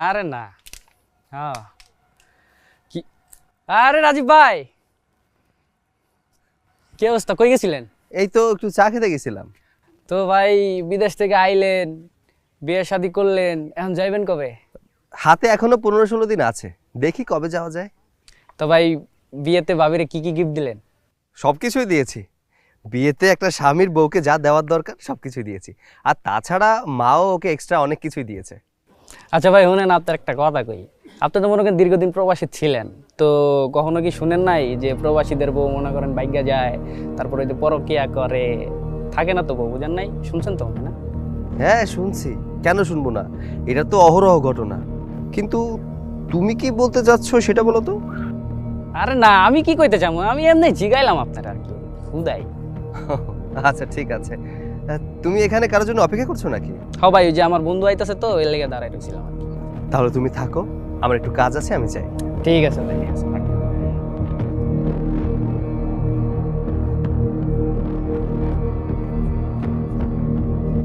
আরে না। হ্যাঁ। কি? আরে রাজীব ভাই। কি অবস্থা? কই গেছিলেন? এই তো একটু চা খেতে গেছিলাম। তো ভাই বিদেশ থেকে আইলেন বিয়ে শাদি করলেন এখন যাইবেন কবে? হাতে এখনও পনেরো ষোলো দিন আছে। দেখি কবে যাওয়া যায়। তো ভাই বিয়েতে ভাবিরে কি কি গিফট দিলেন? সব কিছুই দিয়েছি। বিয়েতে একটা স্বামীর বউকে যা দেওয়ার দরকার সব কিছুই দিয়েছি। আর তাছাড়া মাও ওকে এক্সট্রা অনেক কিছুই দিয়েছে। আচ্ছা ভাই শুনেন আপনার একটা কথা কই। আপনি তো মনে করেন দীর্ঘদিন প্রবাসী ছিলেন। তো কখনো কি শুনেন নাই যে প্রবাসীদের বউ মনে করেন বাইজ্ঞা যায় তারপরে যে পরকিয়া করে? থাকে না তো বউ বুঝেন নাই? শুনছেন তো না? হ্যাঁ শুনছি। কেন শুনব না? এটা তো অহরহ ঘটনা। কিন্তু তুমি কি বলতে চাচ্ছ সেটা বলো তো। আরে না আমি কি কইতে চাবো আমি এমনি জিগাইলাম আপনার আর কি। হুদাই আচ্ছা ঠিক আছে। তুমি এখানে কারোর জন্য অপেক্ষা করছ নাকি? হ্যাঁ ভাই ওই যে আমার বন্ধু আইতাছে তো ওই লেগে দাঁড়াই রইছিলাম তাহলে তুমি থাকো আমার একটু কাজ আছে আমি চাই ঠিক আছে ভাই ঠিক আছে।